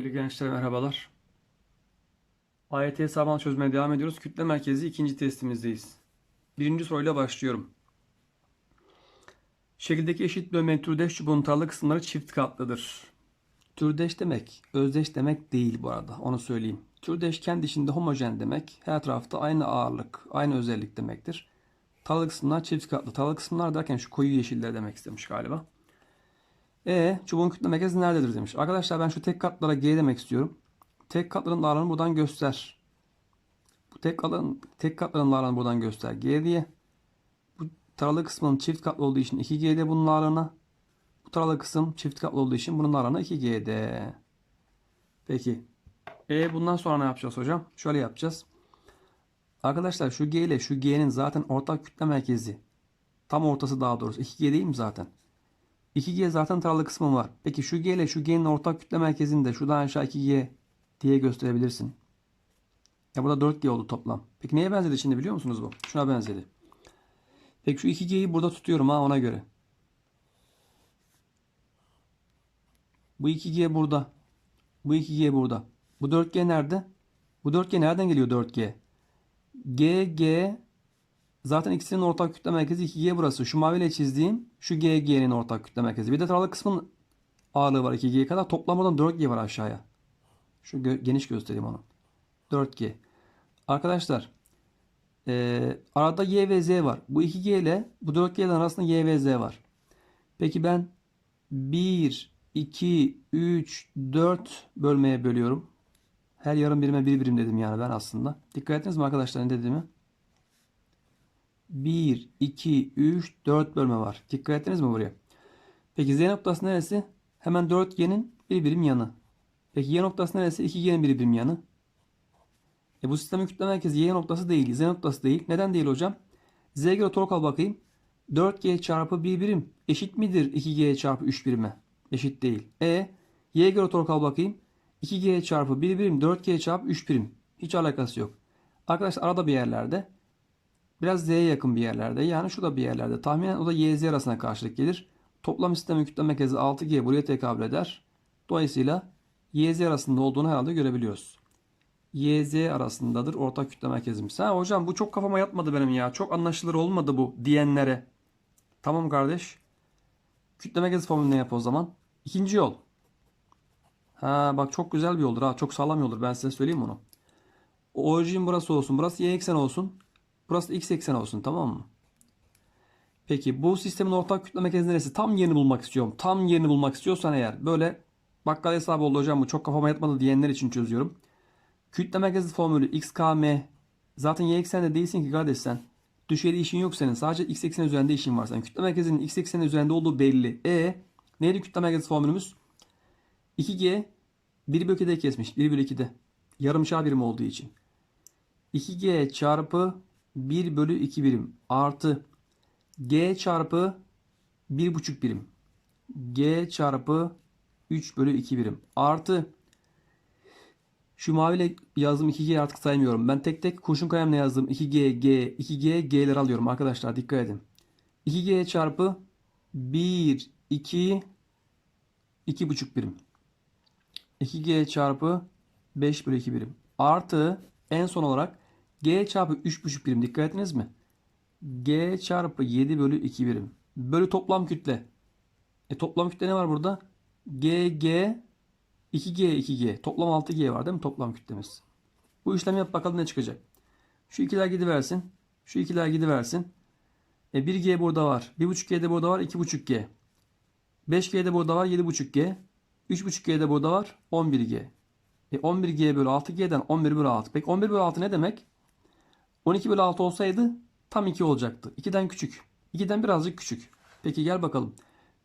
Sevgili gençler merhabalar. AYT hesabını çözmeye devam ediyoruz. Kütle merkezi ikinci testimizdeyiz. Birinci soruyla başlıyorum. Şekildeki eşit bölmenin türdeş çubuğun tarla kısımları çift katlıdır. Türdeş demek, özdeş demek değil bu arada. Onu söyleyeyim. Türdeş kendi içinde homojen demek. Her tarafta aynı ağırlık, aynı özellik demektir. Tarla kısımlar çift katlı. Tarla kısımlar derken şu koyu yeşiller demek istemiş galiba. E çubuğun kütle merkezi nerededir demiş. Arkadaşlar ben şu tek katlara G demek istiyorum. Tek katların ağırlığını buradan göster. Bu tek katların, tek katların ağırlığını buradan göster. G diye. Bu taralı kısmın çift katlı olduğu için 2G'de bunun ağırlığına. Bu taralı kısım çift katlı olduğu için bunun ağırlığına 2G'de. Peki. E bundan sonra ne yapacağız hocam? Şöyle yapacağız. Arkadaşlar şu G ile şu G'nin zaten ortak kütle merkezi. Tam ortası daha doğrusu. 2G değil mi zaten? 2G zaten taralı kısmı var. Peki şu G ile şu G'nin ortak kütle merkezini de şuradan aşağı 2G diye gösterebilirsin. Ya burada 4G oldu toplam. Peki neye benzedi şimdi biliyor musunuz bu? Şuna benzedi. Peki şu 2G'yi burada tutuyorum ha ona göre. Bu 2G burada. Bu 2G burada. Bu 4G nerede? Bu 4G nereden geliyor 4G? G, G Zaten ikisinin ortak kütle merkezi 2G burası. Şu maviyle çizdiğim şu G, G'nin ortak kütle merkezi. Bir de taralı kısmın ağırlığı var 2G'ye kadar. Toplamadan 4G var aşağıya. Şu gö- geniş göstereyim onu. 4G. Arkadaşlar ee, arada Y ve Z var. Bu 2G ile bu 4G'nin arasında Y ve Z var. Peki ben 1, 2, 3, 4 bölmeye bölüyorum. Her yarım birime bir birim dedim yani ben aslında. Dikkat ettiniz mi arkadaşlar ne dediğimi? 1, 2, 3, 4 bölme var. Dikkat ettiniz mi buraya? Peki Z noktası neresi? Hemen 4G'nin bir birim yanı. Peki Y noktası neresi? 2G'nin bir birim yanı. E bu sistemin kütle merkezi Y noktası değil. Z noktası değil. Neden değil hocam? Z'ye göre tork al bakayım. 4G çarpı 1 birim eşit midir 2G çarpı 3 birime? Eşit değil. E Y'ye göre tork al bakayım. 2G çarpı 1 birim 4G çarpı 3 birim. Hiç alakası yok. Arkadaşlar arada bir yerlerde. Biraz Z'ye yakın bir yerlerde. Yani şurada bir yerlerde. Tahminen o da YZ arasına karşılık gelir. Toplam sistemin kütle merkezi 6G buraya tekabül eder. Dolayısıyla YZ arasında olduğunu herhalde görebiliyoruz. YZ arasındadır ortak kütle merkezimiz. Ha hocam bu çok kafama yatmadı benim ya. Çok anlaşılır olmadı bu diyenlere. Tamam kardeş. Kütle merkezi formülünü yap o zaman. İkinci yol. Ha bak çok güzel bir yoldur ha. Çok sağlam yoldur. Ben size söyleyeyim onu. Orijin burası olsun. Burası y eksen olsun. Burası x eksen olsun tamam mı? Peki bu sistemin ortak kütle merkezi neresi? Tam yerini bulmak istiyorum. Tam yerini bulmak istiyorsan eğer böyle bakkal hesabı oldu hocam bu çok kafama yatmadı diyenler için çözüyorum. Kütle merkezi formülü xkm zaten y eksende değilsin ki kardeş sen. Düşeyde işin yok senin. Sadece x eksen üzerinde işin var senin. Kütle merkezinin x ekseni üzerinde olduğu belli. E neydi kütle merkezi formülümüz? 2g 1 bölü 2'de kesmiş. 1 bölü 2'de. Yarım çağ birim olduğu için. 2g çarpı 1 bölü 2 birim artı g çarpı 1,5 birim. g çarpı 3 bölü 2 birim artı şu maviyle yazdığım 2G artık saymıyorum. Ben tek tek kurşun kalemle yazdığım 2G, G, 2G, G'leri alıyorum arkadaşlar dikkat edin. 2G çarpı 1, 2, 2,5 birim. 2G çarpı 5 bölü 2 birim. Artı en son olarak G çarpı 3,5 birim. Dikkat ettiniz mi? G çarpı 7 bölü 2 birim. Bölü toplam kütle. E toplam kütle ne var burada? G, G, 2G, 2G. Toplam 6G var değil mi toplam kütlemiz? Bu işlemi yap bakalım ne çıkacak. Şu ikiler gidiversin. Şu ikiler gidiversin. E 1G burada var. 1,5G de burada var. 2,5G. 5G de burada var. 7,5G. 3,5G de burada var. 11G. E 11G bölü 6G'den 11 bölü 6. Peki 11 bölü 6 ne demek? 12 bölü 6 olsaydı tam 2 olacaktı. 2'den küçük. 2'den birazcık küçük. Peki gel bakalım.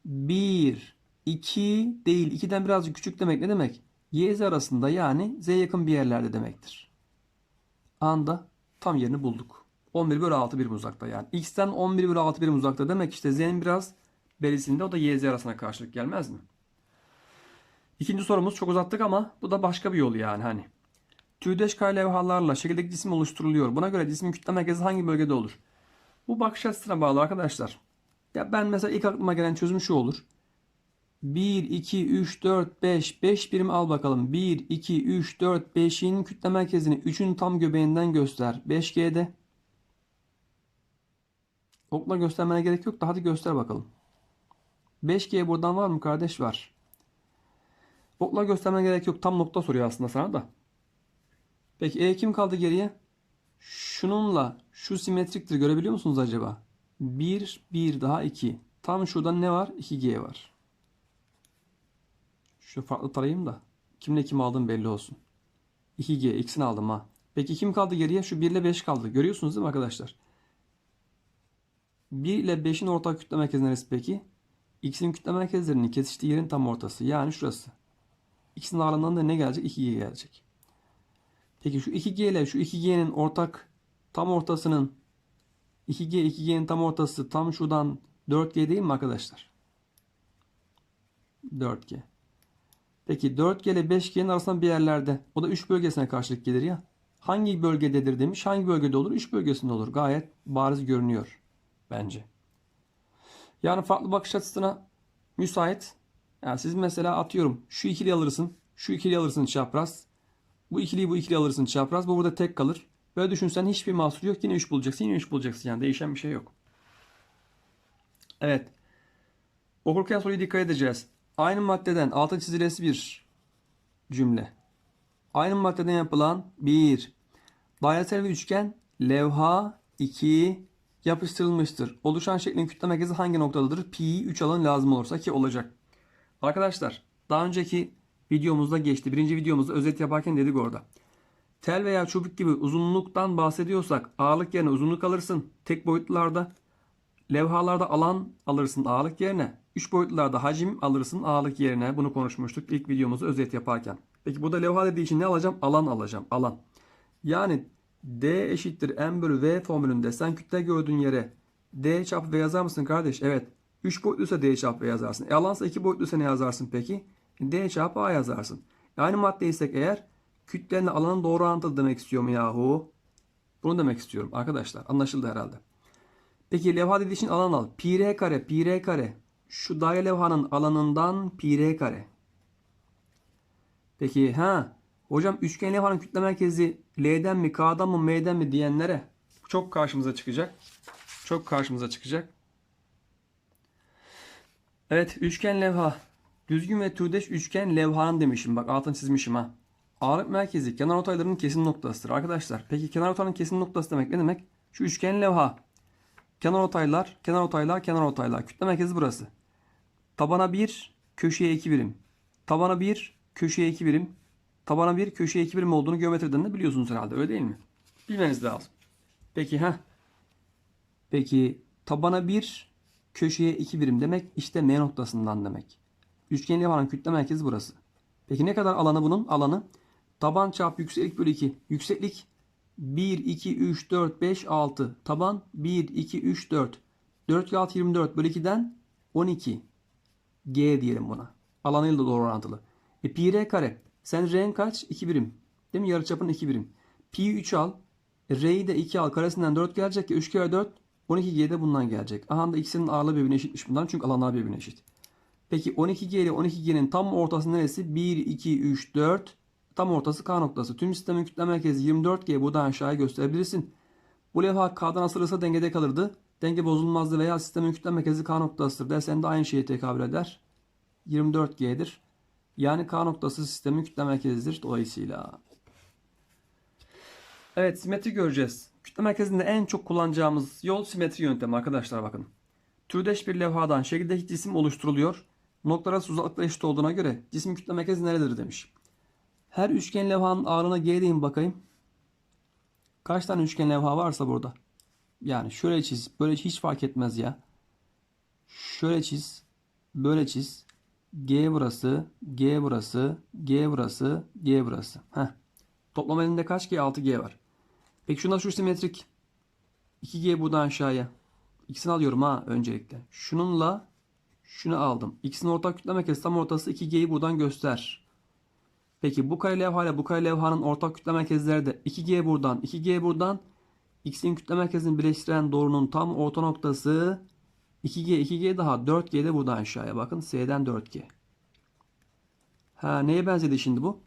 1, 2 değil. 2'den birazcık küçük demek ne demek? Y z arasında yani z yakın bir yerlerde demektir. Anda tam yerini bulduk. 11 bölü 6 birim uzakta yani. X'ten 11 bölü 6 birim uzakta demek işte z'nin biraz berisinde o da y z arasına karşılık gelmez mi? İkinci sorumuz çok uzattık ama bu da başka bir yol yani hani. Tüydeş kare levhalarla şekildeki cisim oluşturuluyor. Buna göre cismin kütle merkezi hangi bölgede olur? Bu bakış açısına bağlı arkadaşlar. Ya ben mesela ilk aklıma gelen çözüm şu olur. 1, 2, 3, 4, 5. 5 birim al bakalım. 1, 2, 3, 4, 5'in kütle merkezini 3'ün tam göbeğinden göster. 5G'de. Okla göstermene gerek yok da hadi göster bakalım. 5G buradan var mı kardeş? Var. Okla göstermene gerek yok. Tam nokta soruyor aslında sana da. Peki E kim kaldı geriye? Şununla şu simetriktir görebiliyor musunuz acaba? 1, 1 daha 2. Tam şurada ne var? 2G var. Şu farklı tarayayım da. Kimle kim aldım belli olsun. 2G ikisini aldım ha. Peki kim kaldı geriye? Şu 1 ile 5 kaldı. Görüyorsunuz değil mi arkadaşlar? 1 ile 5'in ortak kütle merkezi neresi peki? X'in kütle merkezlerinin kesiştiği yerin tam ortası. Yani şurası. İkisinin aralığından da ne gelecek? 2G gelecek. Peki şu 2G ile şu 2G'nin ortak tam ortasının 2G 2G'nin tam ortası tam şuradan 4G değil mi arkadaşlar? 4G. Peki 4G ile 5G'nin arasında bir yerlerde. O da 3 bölgesine karşılık gelir ya. Hangi bölgededir demiş. Hangi bölgede olur? 3 bölgesinde olur. Gayet bariz görünüyor bence. Yani farklı bakış açısına müsait. Yani siz mesela atıyorum şu ikili alırsın. Şu ikili alırsın çapraz. Bu ikiliyi bu ikili alırsın çapraz. Bu burada tek kalır. Böyle düşünsen hiçbir mahsur yok. Yine 3 bulacaksın. Yine 3 bulacaksın. Yani değişen bir şey yok. Evet. Okurken soruyu dikkat edeceğiz. Aynı maddeden altı çizilesi bir cümle. Aynı maddeden yapılan bir dairesel bir üçgen levha 2 yapıştırılmıştır. Oluşan şeklin kütle merkezi hangi noktadadır? Pi 3 alan lazım olursa ki olacak. Arkadaşlar daha önceki videomuzda geçti. Birinci videomuzda özet yaparken dedik orada. Tel veya çubuk gibi uzunluktan bahsediyorsak ağırlık yerine uzunluk alırsın. Tek boyutlularda levhalarda alan alırsın ağırlık yerine. Üç boyutlularda hacim alırsın ağırlık yerine. Bunu konuşmuştuk ilk videomuzu özet yaparken. Peki burada levha dediği için ne alacağım? Alan alacağım. Alan. Yani D eşittir M bölü V formülünde sen kütle gördüğün yere D çarpı V yazar mısın kardeş? Evet. 3 boyutluysa D çarpı V yazarsın. E alansa 2 boyutluysa ne yazarsın peki? D çarpı A yazarsın. E aynı maddeysek eğer kütlenle alanın doğru orantılı demek istiyorum yahu. Bunu demek istiyorum arkadaşlar. Anlaşıldı herhalde. Peki levha dediği için alan al. Pi r kare, pi r kare. Şu daire levhanın alanından pi r kare. Peki ha hocam üçgen levhanın kütle merkezi L'den mi K'dan mı M'den mi diyenlere çok karşımıza çıkacak. Çok karşımıza çıkacak. Evet üçgen levha. Düzgün ve türdeş üçgen levhanın demişim. Bak altını çizmişim ha. Ağırlık merkezi kenar otaylarının kesim noktasıdır arkadaşlar. Peki kenar otayların kesim noktası demek ne demek? Şu üçgen levha. Kenar otaylar, kenar otaylar, kenar otaylar. Kütle merkezi burası. Tabana 1, köşeye 2 birim. Tabana 1, köşeye 2 birim. Tabana 1, köşeye 2 birim olduğunu geometriden de biliyorsunuz herhalde. Öyle değil mi? Bilmeniz lazım. Peki ha. Peki tabana 1, köşeye 2 birim demek işte M noktasından demek. Üçgen levhanın kütle merkezi burası. Peki ne kadar alanı bunun? Alanı taban çarpı yükseklik bölü 2. Yükseklik 1, 2, 3, 4, 5, 6. Taban 1, 2, 3, 4. 4 kere 6, 24 bölü 2'den 12. G diyelim buna. Alanıyla doğru orantılı. E pi r kare. Sen r'nin kaç? 2 birim. Değil mi? Yarıçapın 2 birim. Pi 3 al. E, r'yi de 2 al. Karesinden 4 gelecek ya. 3 kere 4. 12G de bundan gelecek. Aha da ikisinin ağırlığı birbirine eşitmiş bundan. Çünkü alanlar birbirine eşit. Peki 12G ile 12G'nin tam ortası neresi? 1, 2, 3, 4. Tam ortası K noktası. Tüm sistemin kütle merkezi 24G. Buradan aşağıya gösterebilirsin. Bu levha K'dan asılırsa dengede kalırdı. Denge bozulmazdı veya sistemin kütle merkezi K noktasıdır dersen de aynı şeye tekabül eder. 24G'dir. Yani K noktası sistemin kütle merkezidir dolayısıyla. Evet simetri göreceğiz. Kütle merkezinde en çok kullanacağımız yol simetri yöntemi arkadaşlar bakın. Türdeş bir levhadan şekildeki cisim oluşturuluyor. Noktalar uzaklıkla eşit olduğuna göre cismin kütle merkezi nerededir demiş. Her üçgen levhanın ağırlığına G deyin bakayım. Kaç tane üçgen levha varsa burada. Yani şöyle çiz. Böyle hiç fark etmez ya. Şöyle çiz. Böyle çiz. G burası. G burası. G burası. G burası. Heh. Toplam elinde kaç G? 6G var. Peki şuna şu simetrik. 2G buradan aşağıya. İkisini alıyorum ha öncelikle. Şununla şunu aldım. İkisinin ortak kütle merkezi tam ortası 2G'yi buradan göster. Peki bu kare levha ile bu kare levhanın ortak kütle merkezleri de 2G buradan, 2G buradan. X'in kütle merkezini birleştiren doğrunun tam orta noktası 2G 2G daha 4G de buradan aşağıya bakın. S'den 4G. Ha neye benzedi şimdi bu?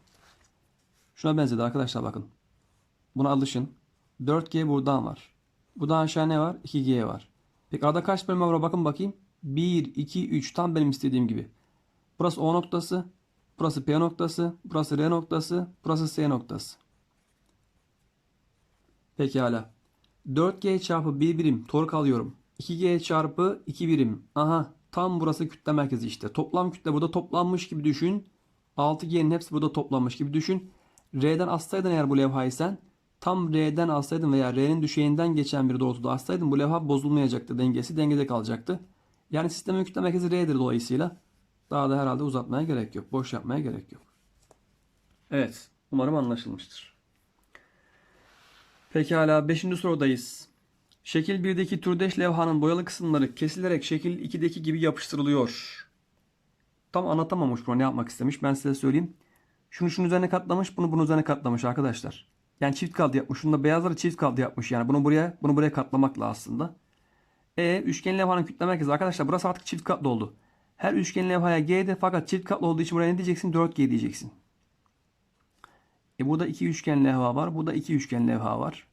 Şuna benzedi arkadaşlar bakın. Buna alışın. 4G buradan var. Buradan aşağı ne var? 2G var. Peki arada kaç bölme var bakın bakayım. 1, 2, 3 tam benim istediğim gibi. Burası O noktası. Burası P noktası. Burası R noktası. Burası S noktası. Pekala. 4G çarpı 1 birim tork alıyorum. 2G çarpı 2 birim. Aha tam burası kütle merkezi işte. Toplam kütle burada toplanmış gibi düşün. 6G'nin hepsi burada toplanmış gibi düşün. R'den assaydın eğer bu levhayı sen tam R'den alsaydın veya R'nin düşeğinden geçen bir doğrultuda assaydın bu levha bozulmayacaktı. Dengesi dengede kalacaktı. Yani sistemin kütle merkezi R'dir dolayısıyla. Daha da herhalde uzatmaya gerek yok. Boş yapmaya gerek yok. Evet. Umarım anlaşılmıştır. Pekala 5. sorudayız. Şekil 1'deki türdeş levhanın boyalı kısımları kesilerek şekil 2'deki gibi yapıştırılıyor. Tam anlatamamış bunu ne yapmak istemiş ben size söyleyeyim. Şunu şunun üzerine katlamış bunu bunun üzerine katlamış arkadaşlar. Yani çift kaldı yapmış. Şunda beyazları çift kaldı yapmış. Yani bunu buraya bunu buraya katlamakla aslında. E üçgen levhanın kütle merkezi arkadaşlar burası artık çift katlı oldu. Her üçgen levhaya G'de fakat çift katlı olduğu için buraya ne diyeceksin? 4G diyeceksin. E burada iki üçgen levha var. Burada iki üçgen levha var.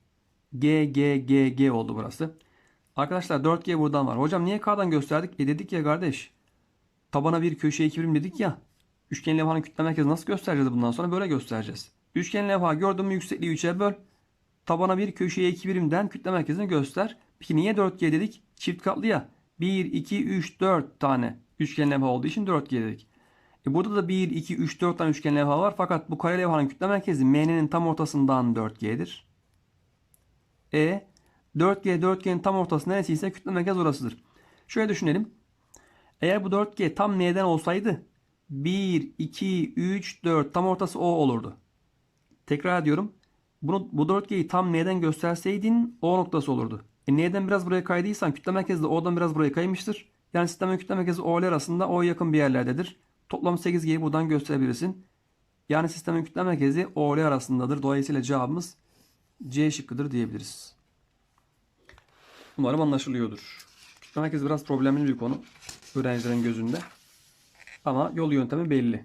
G, G, G, G oldu burası. Arkadaşlar 4G buradan var. Hocam niye K'dan gösterdik? E dedik ya kardeş. Tabana bir köşeye iki birim dedik ya. Üçgen levhanın kütle merkezi nasıl göstereceğiz bundan sonra? Böyle göstereceğiz. Üçgen levha gördün mü yüksekliği 3'e böl. Tabana bir köşeye iki birimden kütle merkezini göster. Peki niye 4G dedik? Çift katlı ya. 1, 2, 3, 4 tane üçgen levha olduğu için 4G dedik. E burada da 1, 2, 3, 4 tane üçgen levha var. Fakat bu kare levhanın kütle merkezi MN'nin tam ortasından 4G'dir. E 4G 4G'nin tam ortası neresiyse kütle merkez orasıdır. Şöyle düşünelim. Eğer bu 4G tam N'den olsaydı 1, 2, 3, 4 tam ortası O olurdu. Tekrar ediyorum. Bunu, bu 4G'yi tam N'den gösterseydin O noktası olurdu. E N'den biraz buraya kaydıysan kütle merkezi de O'dan biraz buraya kaymıştır. Yani sistemin kütle merkezi O ile arasında O yakın bir yerlerdedir. Toplam 8G'yi buradan gösterebilirsin. Yani sistemin kütle merkezi O ile arasındadır. Dolayısıyla cevabımız C şıkkıdır diyebiliriz. Umarım anlaşılıyordur. Kütle merkezi biraz problemli bir konu öğrencilerin gözünde. Ama yol yöntemi belli.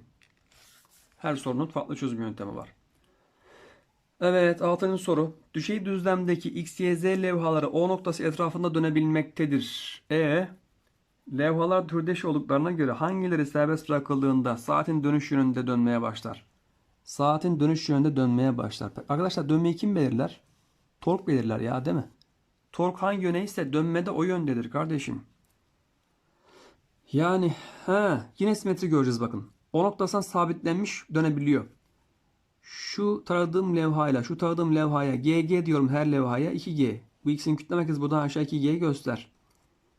Her sorunun farklı çözüm yöntemi var. Evet, altıncı soru. Düşey düzlemdeki X, Y, Z levhaları O noktası etrafında dönebilmektedir. E levhalar türdeş olduklarına göre hangileri serbest bırakıldığında saatin dönüş yönünde dönmeye başlar? Saatin dönüş yönünde dönmeye başlar. Arkadaşlar dönmeyi kim belirler? Tork belirler ya değil mi? Tork hangi yöneyse dönmede o yöndedir kardeşim. Yani ha yine simetri göreceğiz bakın. O noktasından sabitlenmiş dönebiliyor. Şu taradığım levhayla şu taradığım levhaya GG diyorum her levhaya 2G. Bu ikisinin kütle merkezi buradan aşağı 2G'yi göster.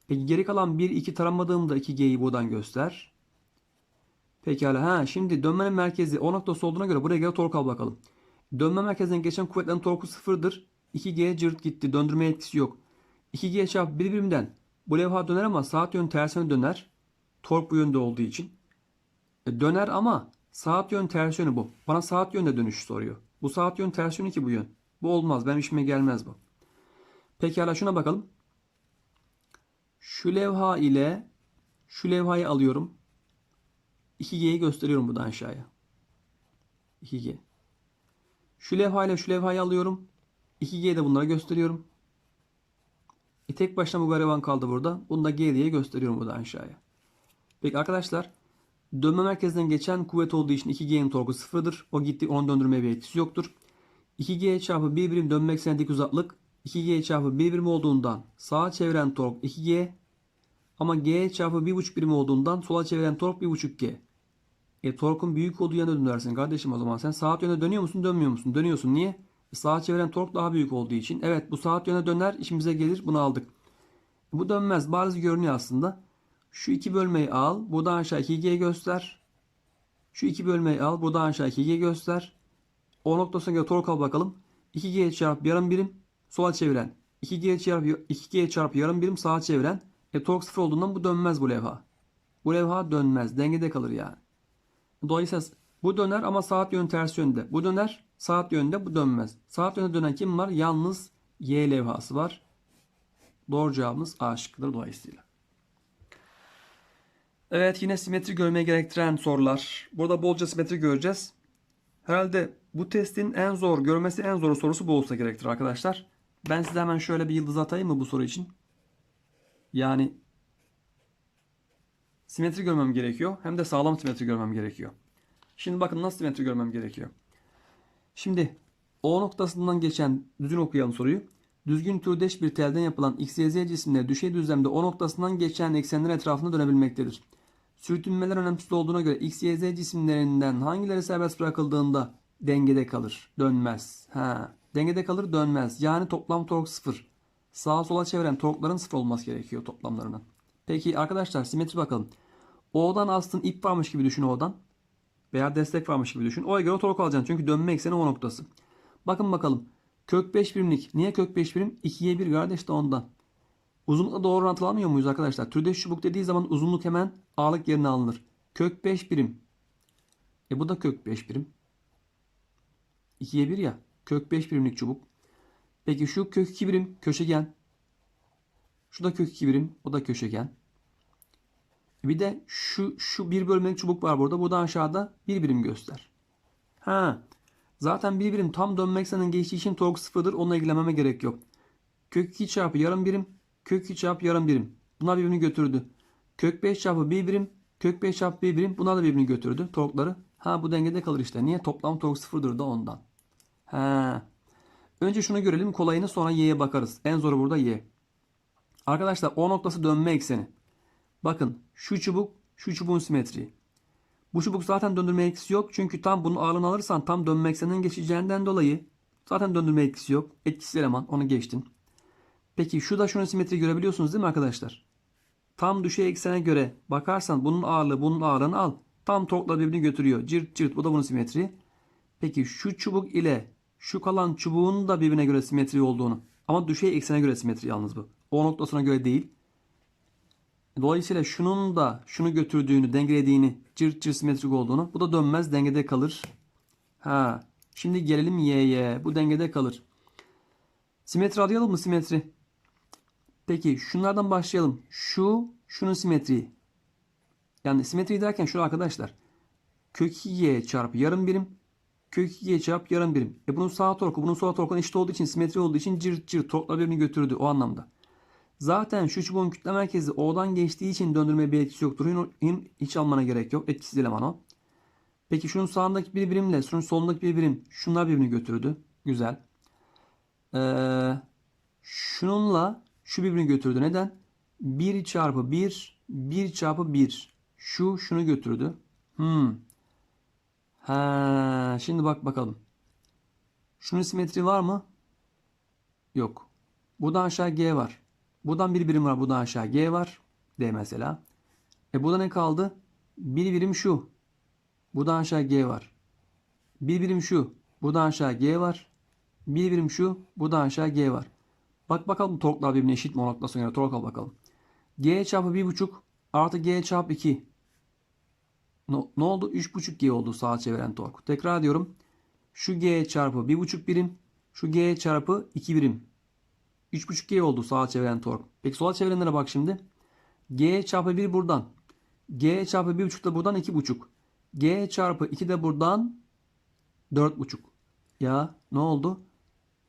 Peki geri kalan 1 2 taramadığımda 2G'yi buradan göster. Pekala ha şimdi dönmenin merkezi o noktası olduğuna göre buraya gel tork al bakalım. Dönme merkezinden geçen kuvvetlerin torku sıfırdır. 2G cırt gitti. Döndürme etkisi yok. 2G çarpı bir birimden bu levha döner ama saat yönü tersine döner. Tork bu yönde olduğu için. E, döner ama saat yön ters yönü bu. Bana saat yönde dönüş soruyor. Bu saat yön ters yönü ki bu yön. Bu olmaz. Benim işime gelmez bu. Pekala şuna bakalım. Şu levha ile şu levhayı alıyorum. 2G'yi gösteriyorum buradan aşağıya. 2G. Şu levha ile şu levhayı alıyorum. 2G de bunlara gösteriyorum. E tek başına bu gariban kaldı burada. Bunu da G diye gösteriyorum buradan aşağıya. Peki arkadaşlar dönme merkezinden geçen kuvvet olduğu için 2G'nin torku sıfırdır. O gitti onu döndürmeye bir etkisi yoktur. 2G çarpı 1 birim dönme eksenindeki uzaklık 2G çarpı 1 birim olduğundan sağa çeviren tork 2G ama G çarpı 1,5 birim olduğundan sola çeviren tork 1,5G. E torkun büyük olduğu yöne dönersin kardeşim o zaman. Sen saat yöne dönüyor musun dönmüyor musun? Dönüyorsun. Niye? E, sağa çeviren tork daha büyük olduğu için. Evet bu saat yöne döner işimize gelir bunu aldık. Bu dönmez bariz görünüyor aslında. Şu iki bölmeyi al. Buradan aşağı 2G göster. Şu iki bölmeyi al. Buradan aşağı 2G göster. O noktasına göre tork al bakalım. 2G çarpı yarım birim sola çeviren. 2G çarpı 2G çarpı yarım birim sağa çeviren. E tork sıfır olduğundan bu dönmez bu levha. Bu levha dönmez. Dengede kalır yani. Dolayısıyla bu döner ama saat yönü ters yönde. Bu döner saat yönde bu dönmez. Saat yönde dönen kim var? Yalnız Y levhası var. Doğru cevabımız A şıkkıdır dolayısıyla. Evet yine simetri görmeyi gerektiren sorular. Burada bolca simetri göreceğiz. Herhalde bu testin en zor, görmesi en zor sorusu bu olsa gerektir arkadaşlar. Ben size hemen şöyle bir yıldız atayım mı bu soru için? Yani simetri görmem gerekiyor. Hem de sağlam simetri görmem gerekiyor. Şimdi bakın nasıl simetri görmem gerekiyor. Şimdi O noktasından geçen düzgün okuyalım soruyu. Düzgün türdeş bir telden yapılan x, y, z cisimleri düşey düzlemde O noktasından geçen eksenler etrafında dönebilmektedir. Sürtünmeler önemsiz olduğuna göre x, y, z cisimlerinden hangileri serbest bırakıldığında dengede kalır, dönmez. Ha, dengede kalır, dönmez. Yani toplam tork sıfır. Sağa sola çeviren torkların sıfır olması gerekiyor toplamlarının. Peki arkadaşlar simetri bakalım. O'dan astın ip varmış gibi düşün O'dan. Veya destek varmış gibi düşün. O'ya göre tork alacaksın. Çünkü dönme ekseni O noktası. Bakın bakalım. Kök 5 birimlik. Niye kök 5 birim? 2'ye 1 kardeş de ondan. Uzunlukla doğru orantılanmıyor muyuz arkadaşlar? Türdeş çubuk dediği zaman uzunluk hemen ağırlık yerine alınır. Kök 5 birim. E bu da kök 5 birim. 2'ye 1 ya. Kök 5 birimlik çubuk. Peki şu kök 2 birim köşegen. Şu da kök 2 birim. O da köşegen. Bir de şu şu bir bölmelik çubuk var burada. Bu da aşağıda bir birim göster. Ha. Zaten bir birim tam dönme ekseninin geçtiği için tork sıfırdır. Onunla ilgilenmeme gerek yok. Kök 2 çarpı yarım birim. Kök 2 çarpı yarım birim. Bunlar birbirini götürdü. Kök 5 çarpı 1 birim. Kök 5 çarpı 1 birim. Bunlar da birbirini götürdü. Torkları. Ha bu dengede kalır işte. Niye? Toplam tork sıfırdır da ondan. Ha. Önce şunu görelim. Kolayını sonra y'ye bakarız. En zoru burada y. Arkadaşlar o noktası dönme ekseni. Bakın şu çubuk şu çubuğun simetriği. Bu çubuk zaten döndürme etkisi yok. Çünkü tam bunun ağırlığını alırsan tam dönme ekseninden geçeceğinden dolayı zaten döndürme etkisi yok. Etkisiz eleman onu geçtin. Peki şu da şunun simetri görebiliyorsunuz değil mi arkadaşlar? Tam düşey eksene göre bakarsan bunun ağırlığı bunun ağırlığını al. Tam torkla birbirini götürüyor. Cırt cırt bu da bunun simetri. Peki şu çubuk ile şu kalan çubuğun da birbirine göre simetri olduğunu. Ama düşey eksene göre simetri yalnız bu. O noktasına göre değil. Dolayısıyla şunun da şunu götürdüğünü, dengelediğini, cırt cırt simetrik olduğunu. Bu da dönmez, dengede kalır. Ha. Şimdi gelelim y'ye. Bu dengede kalır. Simetri arayalım mı simetri? Peki şunlardan başlayalım. Şu, şunun simetriği. Yani simetri derken şu arkadaşlar. Kök 2y çarpı yarım birim. Kök 2y çarpı yarım birim. E bunun sağ torku, bunun sol torkun eşit olduğu için, simetri olduğu için cırt cırt torkla birbirini götürdü o anlamda. Zaten şu çubuğun kütle merkezi O'dan geçtiği için döndürme bir etkisi yoktur. Hiç almana gerek yok. Etkisiz eleman o. Peki şunun sağındaki bir birimle şunun solundaki bir birim şunlar birbirini götürdü. Güzel. Ee, şununla şu birbirini götürdü. Neden? 1 çarpı 1 1 çarpı 1 şu şunu götürdü. Hmm. Ha, şimdi bak bakalım. Şunun simetri var mı? Yok. Buradan aşağı G var. Buradan bir birim var. Buradan aşağı G var. D mesela. E burada ne kaldı? Bir birim şu. Buradan aşağı G var. Bir birim şu. Buradan aşağı G var. Bir birim şu. Buradan aşağı G var. Bak bakalım torklar birbirine eşit mi o noktasına göre tork al bakalım. G çarpı 1.5 artı G çarpı 2. Ne, ne oldu? 3.5 G oldu sağa çeviren tork. Tekrar diyorum. Şu G çarpı 1.5 birim. Şu G çarpı 2 birim. 3.5G oldu sağa çeviren tork. Peki sola çevirenlere bak şimdi. G çarpı 1 buradan. G çarpı 1.5 da buradan 2.5. G çarpı 2 de buradan 4.5. Ya ne oldu?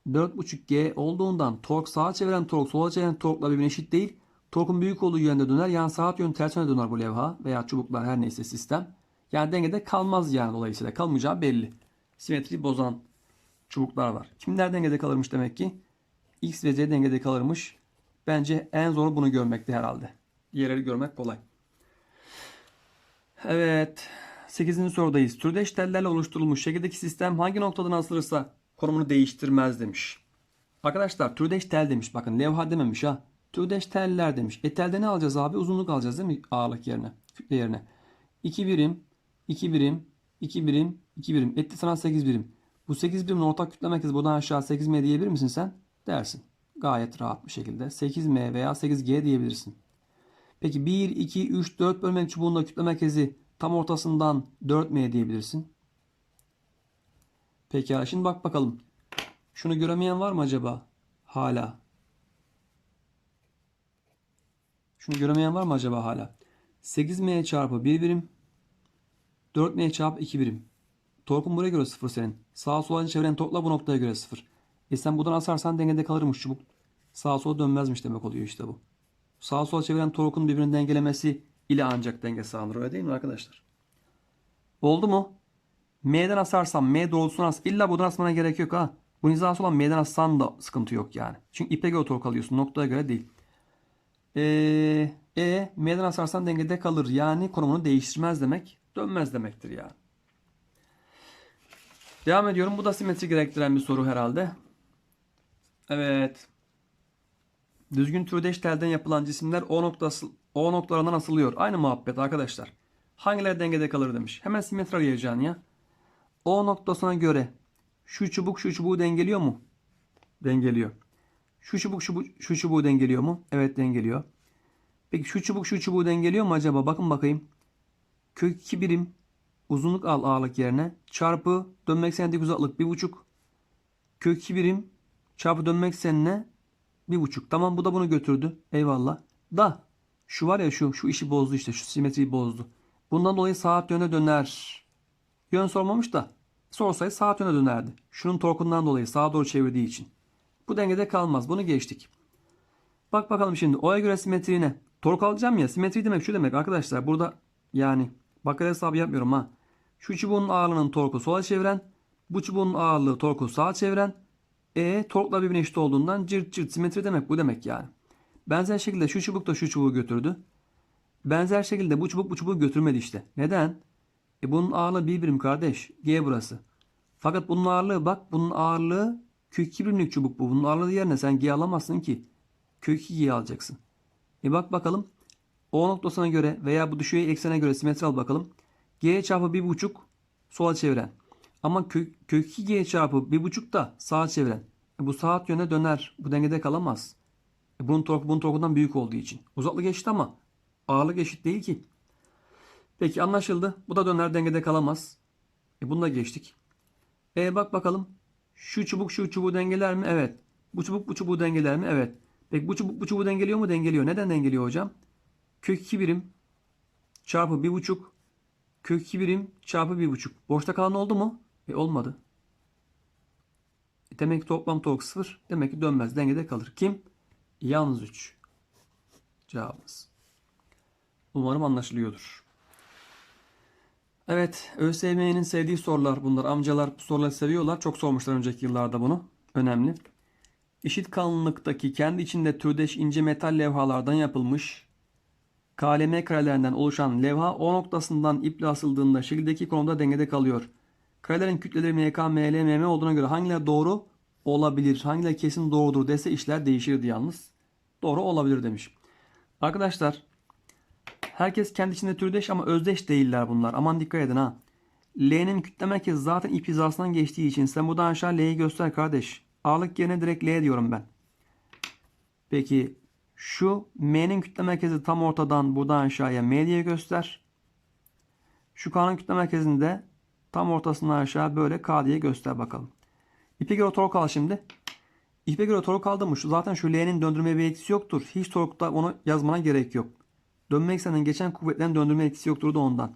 4.5G olduğundan tork sağa çeviren tork sola çeviren torkla birbirine eşit değil. Torkun büyük olduğu yönde döner. Yani saat yönü tersine döner bu levha veya çubuklar her neyse sistem. Yani dengede kalmaz yani dolayısıyla kalmayacağı belli. Simetriyi bozan çubuklar var. Kimler dengede kalırmış demek ki? X ve Z dengede kalırmış. Bence en zoru bunu görmekti herhalde. Diğerleri görmek kolay. Evet. 8. sorudayız. Türdeş tellerle oluşturulmuş şekildeki sistem hangi noktadan asılırsa konumunu değiştirmez demiş. Arkadaşlar türdeş tel demiş. Bakın levha dememiş ha. Türdeş teller demiş. E telde ne alacağız abi? Uzunluk alacağız değil mi? Ağırlık yerine. Kütle yerine. 2 birim, 2 birim, 2 birim, 2 birim. Etti sana 8 birim. Bu 8 birimin ortak kütle merkezi buradan aşağı 8m diyebilir misin sen? dersin. Gayet rahat bir şekilde. 8M veya 8G diyebilirsin. Peki 1, 2, 3, 4 bölmek çubuğunda kütle merkezi tam ortasından 4M diyebilirsin. Peki şimdi bak bakalım. Şunu göremeyen var mı acaba? Hala. Şunu göremeyen var mı acaba hala? 8m çarpı 1 birim 4m çarpı 2 birim. Torkun buraya göre 0 senin. Sağa sola çeviren torkla bu noktaya göre 0. E sen buradan asarsan dengede kalırmış çubuk. Sağa sola dönmezmiş demek oluyor işte bu. Sağa sola çeviren torkun birbirini dengelemesi ile ancak denge sağlanır öyle değil mi arkadaşlar? Oldu mu? M'den asarsan M doğrultusuna as. İlla buradan asmana gerek yok ha. Bu hizası olan M'den assan da sıkıntı yok yani. Çünkü ipe göre tork alıyorsun. Noktaya göre değil. Ee, e M'den asarsan dengede kalır. Yani konumunu değiştirmez demek. Dönmez demektir yani. Devam ediyorum. Bu da simetri gerektiren bir soru herhalde. Evet. Düzgün türdeş telden yapılan cisimler O noktası O noktalarından asılıyor. Aynı muhabbet arkadaşlar. Hangileri dengede kalır demiş. Hemen simetri arayacaksın ya. O noktasına göre şu çubuk şu çubuğu dengeliyor mu? Dengeliyor. Şu çubuk şu, şu çubuğu dengeliyor mu? Evet dengeliyor. Peki şu çubuk şu çubuğu dengeliyor mu acaba? Bakın bakayım. Kök 2 birim uzunluk al ağırlık yerine çarpı dönmek eksenindeki uzaklık 1,5 kök 2 birim çarpı dönmek eksenine 1,5. Tamam bu da bunu götürdü. Eyvallah. Da şu var ya şu şu işi bozdu işte şu simetriyi bozdu. Bundan dolayı saat yöne döner. Yön sormamış da sorsaydı saat yöne dönerdi. Şunun torkundan dolayı sağa doğru çevirdiği için. Bu dengede kalmaz. Bunu geçtik. Bak bakalım şimdi O'ya göre simetri ne? Tork alacağım ya. Simetri demek şu demek arkadaşlar. Burada yani bakar hesabı yapmıyorum ha. Şu çubuğun ağırlığının torku sola çeviren. Bu çubuğun ağırlığı torku sağa çeviren. E torkla birbirine eşit olduğundan cırt cırt simetri demek bu demek yani. Benzer şekilde şu çubuk da şu çubuğu götürdü. Benzer şekilde bu çubuk bu çubuğu götürmedi işte. Neden? E bunun ağırlığı bir birim kardeş. G burası. Fakat bunun ağırlığı bak bunun ağırlığı kök 2 birimlik çubuk bu. Bunun ağırlığı yerine sen G alamazsın ki. Kök 2 G alacaksın. E bak bakalım. O noktasına göre veya bu düşey eksene göre simetri al bakalım. G çarpı 1,5 sola çeviren. Ama kök, kök 2 G çarpı 1,5 da sağa çeviren. E bu saat yöne döner. Bu dengede kalamaz. E bunun torku bunun torkundan büyük olduğu için. Uzaklık eşit ama ağırlık eşit değil ki. Peki anlaşıldı. Bu da döner dengede kalamaz. E bunu da geçtik. E bak bakalım. Şu çubuk şu çubuğu dengeler mi? Evet. Bu çubuk bu çubuğu dengeler mi? Evet. Peki bu çubuk bu çubuğu dengeliyor mu? Dengeliyor. Neden dengeliyor hocam? Kök 2 birim çarpı 1,5 kök 2 birim çarpı 1,5. Boşta kalan oldu mu? E olmadı. E demek ki toplam tork 0. Demek ki dönmez. Dengede kalır. Kim? Yalnız 3. Cevabımız. Umarım anlaşılıyordur. Evet, ÖSYM'nin sevdiği sorular bunlar. Amcalar bu soruları seviyorlar. Çok sormuşlar önceki yıllarda bunu. Önemli. Eşit kalınlıktaki kendi içinde türdeş ince metal levhalardan yapılmış KLM karelerinden oluşan levha O noktasından iple asıldığında şekildeki konumda dengede kalıyor. Karelerin kütleleri MK, ML, MM olduğuna göre hangileri doğru olabilir, hangileri kesin doğrudur dese işler değişirdi yalnız. Doğru olabilir demiş. Arkadaşlar Herkes kendi içinde türdeş ama özdeş değiller bunlar. Aman dikkat edin ha. L'nin kütle merkezi zaten ip hizasından geçtiği için sen buradan aşağı L'yi göster kardeş. Ağırlık yerine direkt L diyorum ben. Peki şu M'nin kütle merkezi tam ortadan buradan aşağıya M diye göster. Şu K'nın kütle merkezinde tam ortasından aşağı böyle K diye göster bakalım. İpe göre tork al şimdi. İpe göre tork aldı mı? Şu, zaten şu L'nin döndürme bir etkisi yoktur. Hiç torkta onu yazmana gerek yok. Dönme ekseninin geçen kuvvetlerin döndürme etkisi yoktur da ondan.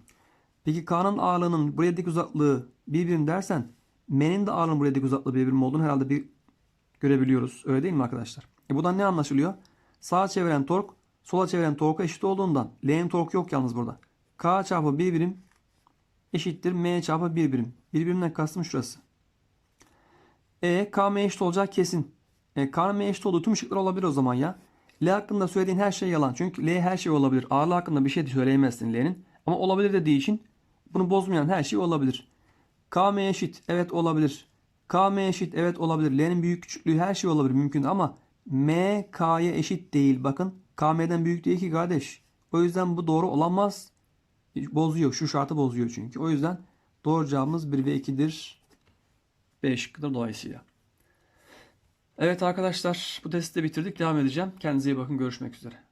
Peki K'nın ağırlığının buraya dik uzaklığı bir birim dersen M'nin de ağırlığının buraya dik uzaklığı bir birim olduğunu herhalde bir görebiliyoruz. Öyle değil mi arkadaşlar? E buradan ne anlaşılıyor? Sağa çeviren tork sola çeviren torka eşit olduğundan L'nin torku yok yalnız burada. K çarpı bir birim eşittir M çarpı bir birim. Bir birimden kastım şurası. E K M eşit olacak kesin. E, K M eşit olduğu tüm ışıklar olabilir o zaman ya. L hakkında söylediğin her şey yalan. Çünkü L her şey olabilir. Ağırlığı hakkında bir şey söyleyemezsin L'nin. Ama olabilir dediği için bunu bozmayan her şey olabilir. K M eşit. Evet olabilir. K M eşit. Evet olabilir. L'nin büyük küçüklüğü her şey olabilir mümkün ama M K'ya eşit değil. Bakın K M'den büyük değil ki kardeş. O yüzden bu doğru olamaz. Bozuyor. Şu şartı bozuyor çünkü. O yüzden doğru cevabımız 1 ve 2'dir. 5 şıkkıdır dolayısıyla. Evet arkadaşlar bu testi de bitirdik. Devam edeceğim. Kendinize iyi bakın. Görüşmek üzere.